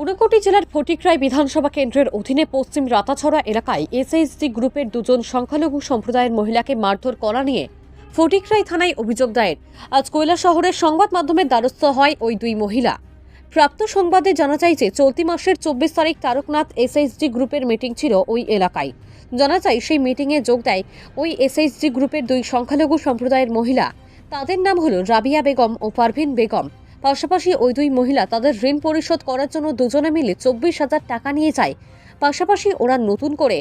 ঊনকোটি জেলার ফটিকরাই বিধানসভা কেন্দ্রের অধীনে পশ্চিম রাতাছড়া এলাকায় এসএইচডি গ্রুপের দুজন সংখ্যালঘু সম্প্রদায়ের মহিলাকে মারধর করা নিয়ে ফটিকরাই থানায় অভিযোগ দায়ের। আজ কৈলা শহরের সংবাদ মাধ্যমের দ্বারস্থ হয় ওই দুই মহিলা। প্রাপ্ত সংবাদে জানা যায় যে চলতি মাসের চব্বিশ তারিখ তারকনাথ এসএইচডি গ্রুপের মিটিং ছিল ওই এলাকায়। জানা যায় সেই মিটিংয়ে যোগ দেয় ওই এসএইচডি গ্রুপের দুই সংখ্যালঘু সম্প্রদায়ের মহিলা। তাদের নাম হলো রাবিয়া বেগম ও পারভিন বেগম। পাশাপাশি ওই দুই মহিলা তাদের ঋণ পরিশোধ করার জন্য দুজনে মিলে চব্বিশ হাজার টাকা নিয়ে যায়। পাশাপাশি ওরা নতুন করে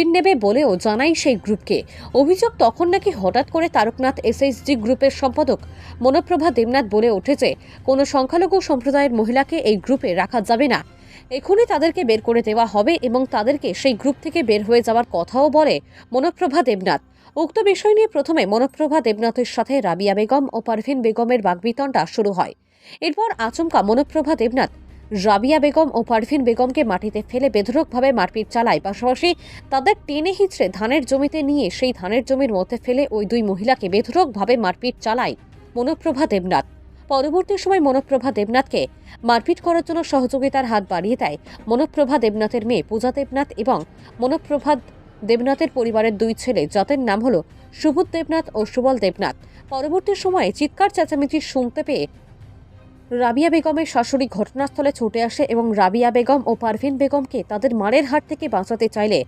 ঋণ নেবে বলেও জানাই সেই গ্রুপকে। অভিযোগ তখন নাকি হঠাৎ করে তারকনাথ এসএইচডি গ্রুপের সম্পাদক মনোপ্রভা দেবনাথ বলে উঠেছে, কোনো সংখ্যালঘু সম্প্রদায়ের মহিলাকে এই গ্রুপে রাখা যাবে না। এখনই তাদেরকে বের করে দেওয়া হবে এবং তাদেরকে সেই গ্রুপ থেকে বের হয়ে যাওয়ার কথাও বলে মনোপ্রভা দেবনাথ। উক্ত বিষয় নিয়ে প্রথমে মনোপ্রভা দেবনাথের সাথে রাবিয়া বেগম ও পারভিন বেগমের বাগবিতণ্ডা শুরু হয়। এরপর আচমকা মনোপ্রভা দেবনাথ রাবিয়া বেগম ও পারভিন বেগমকে মাটিতে ফেলে বেধরকভাবে মারপিট চালায়। পাশাপাশি তাদের টেনে হিচড়ে ধানের জমিতে নিয়ে সেই ধানের জমির মধ্যে ফেলে ওই দুই মহিলাকে বেধরকভাবে মারপিট চালায় মনোপ্রভা দেবনাথ। পরবর্তী সময় মনোপ্রভা দেবনাথকে মারপিট করার জন্য সহযোগিতার হাত বাড়িয়ে দেয় মনোপ্রভা দেবনাথের মেয়ে পূজা দেবনাথ এবং মনোপ্রভা দেবনাথের পরিবারের দুই ছেলে। যাদের নাম হলো সুবোধ দেবনাথ ও সুবল দেবনাথ। পরবর্তী সময়ে চিৎকার চেঁচামেচি শুনতে পেয়ে রাবিয়া বেগমের শাশুড়ি ঘটনাস্থলে ছুটে আসে এবং রাবিয়া বেগম ও পারভিন বেগমকে তাদের মারের হাত থেকে বাঁচাতে চাইলে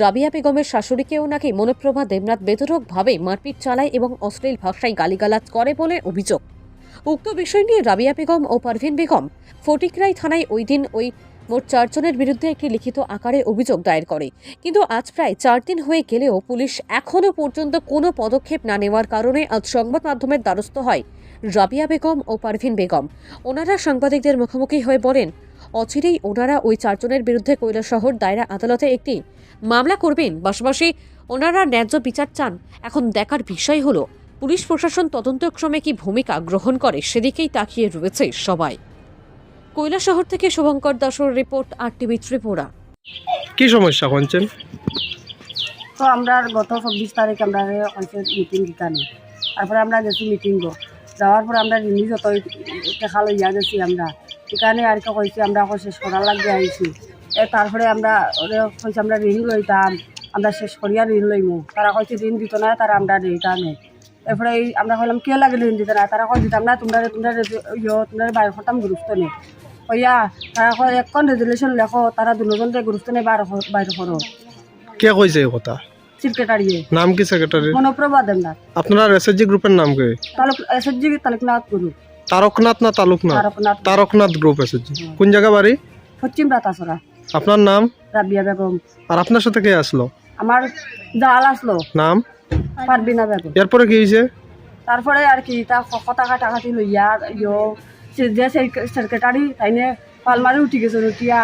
রাবিয়া বেগমের শাশুড়িকেও নাকি মনোপ্রভা দেবনাথ বেদরকভাবে মারপিট চালায় এবং অশ্লীল ভাষায় গালিগালাজ করে বলে অভিযোগ। উক্ত বিষয় নিয়ে রাবিয়া বেগম ও পারভিন বেগম ফটিকরাই থানায় ওই দিন ওই মোট চারজনের বিরুদ্ধে একটি লিখিত আকারে অভিযোগ দায়ের করে। কিন্তু আজ প্রায় চার দিন হয়ে গেলেও পুলিশ এখনও পর্যন্ত কোনো পদক্ষেপ না নেওয়ার কারণে আজ সংবাদ মাধ্যমের দ্বারস্থ হয় রাবিয়া বেগম ও পারভিন বেগম। ওনারা সাংবাদিকদের মুখোমুখি হয়ে বলেন, অচিরেই ওনারা ওই চারজনের বিরুদ্ধে কৈলাসহর দায়রা আদালতে একটি মামলা করবেন। পাশাপাশি ওনারা ন্যায্য বিচার চান। এখন দেখার বিষয় হলো, পুলিশ প্রশাসন তদন্তক্রমে কি ভূমিকা গ্রহণ করে সেদিকেই তাকিয়ে রয়েছে সবাই। কৈলাসহর থেকে শুভঙ্কর দাসর রিপোর্ট আর টিভি ত্রিপুরা। কি সমস্যা শুনছেন তো আমরা গত চব্বিশ তারিখ আমরা হয়েছে মিটিং দিতানি তারপরে আমরা গেছি মিটিং গো যাওয়ার পরে আমরা রিনি যত দেখা লইয়া গেছি আমরা। এখানে আর কি কইছি আমরা শেষ করার লাগবে আইছি। এ তারপরে আমরা ওরে কইছি আমরা ঋণ লইতাম আমরা শেষ করিয়া ঋণ লইমু। তারা কইছে ঋণ দিত না তারা আমরা দিতাম। এরপরে এই আমরা কইলাম কে লাগে ঋণ দিতে না? তারা কই দিতাম না তোমরা তোমরা ইয়ে তোমরা বাইর করতাম গুরুত্ব নেই কইয়া তারা কয় এখন রেজুলেশন লেখো তারা দুজনকে গুরুত্ব নেই বাইর বাইর করো কে কইছে এই কথা? সেক্রেটারিয়ে নাম কি সেক্রেটারি মনোপ্রভা দেবনাথ আপনার এসএসজি গ্রুপের নাম কি? তালুক এসএসজি তালুকনাথ গুরু তারকনাথ না তালুকনাথ? তারকনাথ তারকনাথ গ্রুপ এসএসজি কোন জায়গা বাড়ি পশ্চিম রাতাসরা আপনার নাম? রাবিয়া বেগম। আর আপনার সাথে কে আসলো আমার জাল আসলো নাম? পারবিনা বেগম এরপরে কি হয়েছে? তারপরে আর কি তা কথা কাটাকাটি লইয়া ইয়ো যে সেক্রেটারি তাইনে পালমারি উঠি গেছে উঠিয়া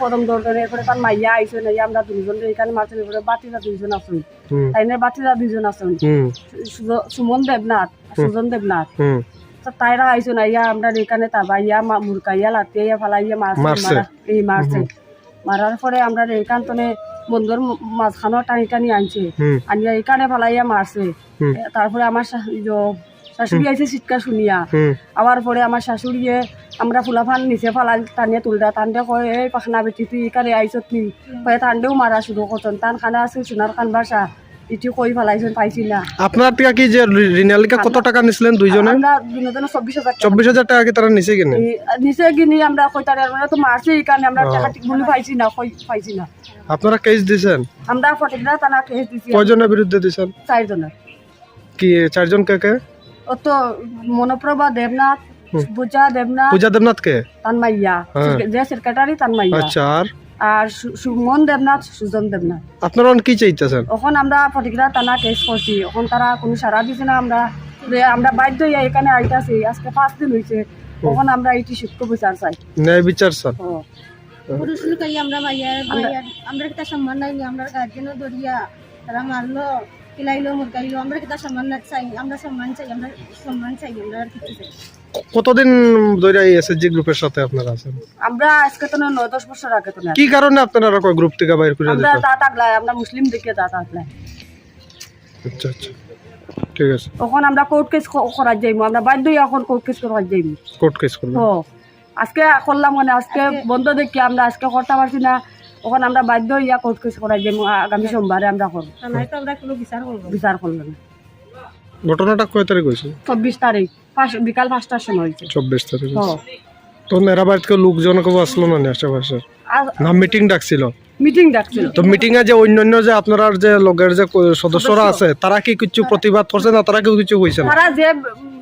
পদম দরকার এরপরে তার মাইয়া আইসে নাই আমরা দুজন এখানে মারছেন এরপরে বাতিরা দুইজন আসুন তাইনে বাতিরা দুইজন আসুন হুম। সুমন দেবনাথ সুজন দেবনাথ। হুম। তো তাইরা আইসো না ইয়া আমরা এখানে তাবাইয়া মুরকাইয়া লাতিয়া ফালাইয়া মারছে। এই মারছে। মারার পরে আমরা এখান তনে বন্ধুর মাঝখানো টানি টানি আনছে। আনিয়া এখানে ফালাইয়া মারছে তারপরে আমার শাশুড়ি আইছে চিৎকার শুনিয়া আবার পরে আমার শাশুড়িয়ে আমরা ফুলাফান নিচে ফালাই টানিয়ে তুলদা। টানতে কয় এই পাখনা বেটি তুই এখানে আইছ নি? টানতেও মারা শুরু করছেন টান খানা আছে সোনার খান বাসা ইটি কই ফেলাইছেন পাইছি না আপনার টিকা কি যে রিনালিকা কত টাকা নিছিলেন দুইজনে? আমরা টাকা। কি তারা নিছে কিনে? গিনি আমরা আমরা তো মারছি এই কারণে আমরা টাকা ঠিক মূল্য পাইছি না কই পাইছি না আপনারা কেস দিছেন? আমরা ফটিকরা কেস দিছি। কয়জনের বিরুদ্ধে দিছেন? চারজনের। কি চারজন কে কে? ও তো মনোপ্রভা দেবনাথ পূজা দেবনাথ পূজা দেবনাথ কে? তান মাইয়া হ্যাঁ। যে সেক্রেটারি তান মাইয়া আচ্ছা আর? আর সুমন দেবনাথ সুজন দেবনাথ। আপনারা কি চাইতেছেন? এখন আমরা ফটিকরা টানা কেস করছি। এখন তারা কোনো সারা দিছে না আমরা আমরা বাধ্য হইয়া এখানে আইতাছি। আজকে পাঁচ দিন হয়েছে এখন আমরা এটি শিক্ষক বিচার চাই। ন্যায় বিচার স্যার পুরুষ লুকাই আমরা ভাইয়া আমরা একটা সম্মান নাই আমরা গার্জেনও ধরিয়া তারা মারলো। কিলাইলো আমরা কিতা সম্মান চাই আমরা সম্মান চাই আমরা সম্মান চাই আমরা আর কিছু চাই কতদিন ধরে এই এসএসজি গ্রুপের সাথে আপনারা আছেন? আমরা আজকে তো নয় দশ বছর আগে তো না কি কারণে আপনারা কয় গ্রুপ থেকে বাইর করে আমরা তা থাকলাই আমরা মুসলিম দেখে তা আচ্ছা আচ্ছা। ঠিক আছে। তখন আমরা কোর্ট কেস যাইমু আমরা বাধ্য এখন কোর্ট কেস করার যাইমু। কোর্ট কেস আজকে করলাম মানে আজকে বন্ধ দেখি আমরা আজকে করতে পারছি না। তখন আমরা বাধ্য হইয়া কোর্ট কেস করার যাইমু আগামী সোমবারে আমরা করব। বিচার করব না। করলাম ঘটনাটা কয় তারিখ হয়েছে? চব্বিশ তারিখ পাঁচ বিকাল পাঁচটার সময় হয়েছে। চব্বিশ তারিখ তো হয়েছে। তো বাড়িতে লোকজন কেউ আসলো না আশেপাশে? না মিটিং ডাকছিল? মিটিং ডাকছিল। তো মিটিং এ যে অন্যান্য যে আপনার যে লগের যে সদস্যরা আছে তারা কি কিছু প্রতিবাদ করছে না তারা কেউ কিছু কইছে না? তারা যে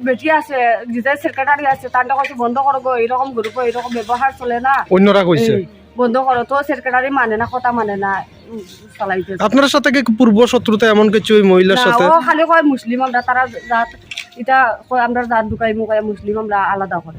বেটি আছে যে সেক্রেটারি আছে তার কাছে বন্ধ করব এরকম গ্রুপ এরকম ব্যবহার চলে না। অন্যরা কইছে? বন্ধ করো তো সেক্রেটারি মানে না কথা মানে না চালাইতে আপনার সাথে কি পূর্ব শত্রুতা এমন কিছু ওই মহিলার সাথে? ও খালি কয় মুসলিম আমরা তারা জাত এটা কয় আমরা জাত ঢুকাই মুখাই মুসলিম আমরা আলাদা করে।